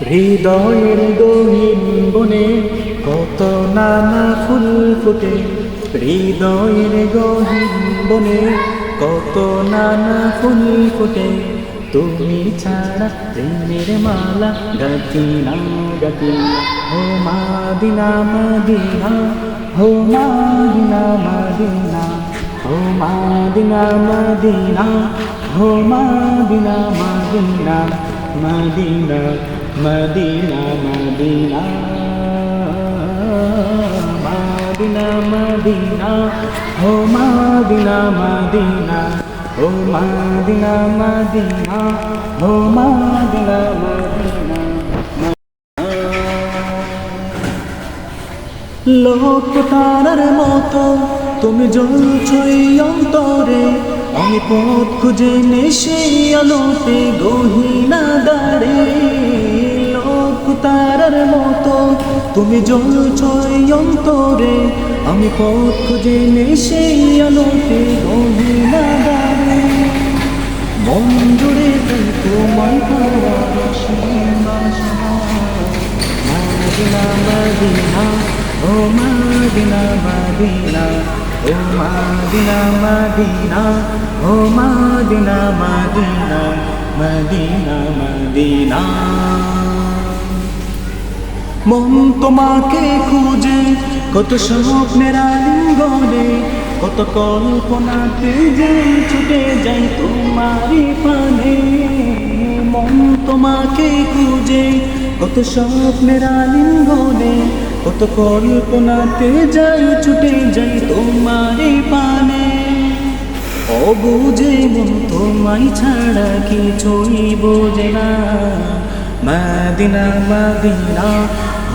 হৃদয়ের গহীন বনে কত নানা ফুল ফুটে। হৃদয়ের গহীন বনে কত নানা ফুল ফুটে। তুমি ছাড়া প্রেমের মালা গাতি না গাতি হো মাদিনা মাদিনা হো মাদিনা মাদিনা। হো মাদিনা মাদিনা হো Madina Madina, Medina. Medina Medina. Medina Madina. হো মদিনা মদিনা। হো মদিনা মদিনা। হো মদিনা মদিনা। লোক তারার মতো, তুমি জ্বলছই অন্তরে। আমি পথ খুঁজে নেশে আলোতে গহিনা দাঁড়ে তারার মতো। তুমি জ্বলছই অন্তরে, আমি পথ খুঁজে নেশে আলোতে গহিনা মন জুড়ে তাই তোমায় পাওয়ার সীমা মদিনা মদিনা, ও মদিনা মদিনা, ও মদিনা মদিনা, ও মদিনা মদিনা মদিনা মদিনা। মন তোমাকে খুঁজে, কত স্বপ্নের আলিঙ্গনে, কত কল্পনাতে যাই ছুটে যাই তোমারই পানে মন তোমাকে খুঁজে, কত স্বপ্নের আলিঙ্গনে, কত কল্পনাতে যাই ছুটে যাই তোমারই পানে অবুঝে মন তোমায় ছাড়া কিছুই বোঝে না। মদিনা মদিনা